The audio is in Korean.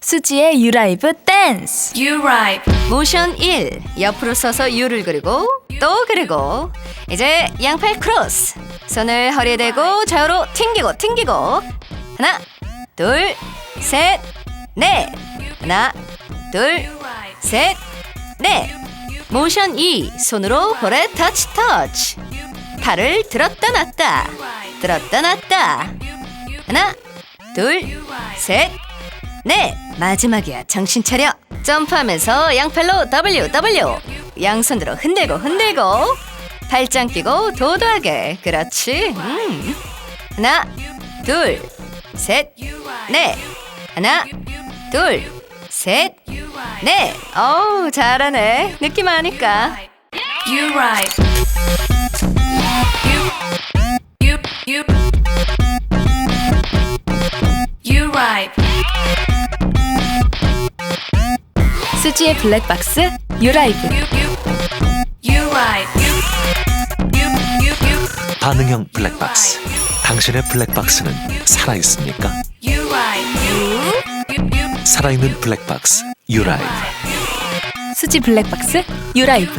수지의 유라이브 댄스. right. 모션 1 옆으로 서서 U를 그리고 또 그리고. 이제 양팔 크로스. 손을 허리에 대고 좌우로 튕기고 튕기고. 하나 둘 셋 넷. 하나 둘 셋 넷. 모션 2 손으로 볼에 터치 터치. 팔을 들었다 놨다. 들었다 놨다. 하나 둘셋 네, 마지막이야. 정신 차려. 점프하면서 양팔로 W W. 양손으로 흔들고 흔들고 발짱 끼고 도도하게. 그렇지. 음. 하나, 둘, 셋, 넷. 하나, 둘, 셋, 넷. 어우, 잘하네. 느낌 아니까. You right. You. You. You. You right. 수지의 블랙박스 유라이브. 반응형 블랙박스. 당신의 블랙박스는 살아있습니까? 살아있는 블랙박스 유라이브. 수지 블랙박스 유라이브.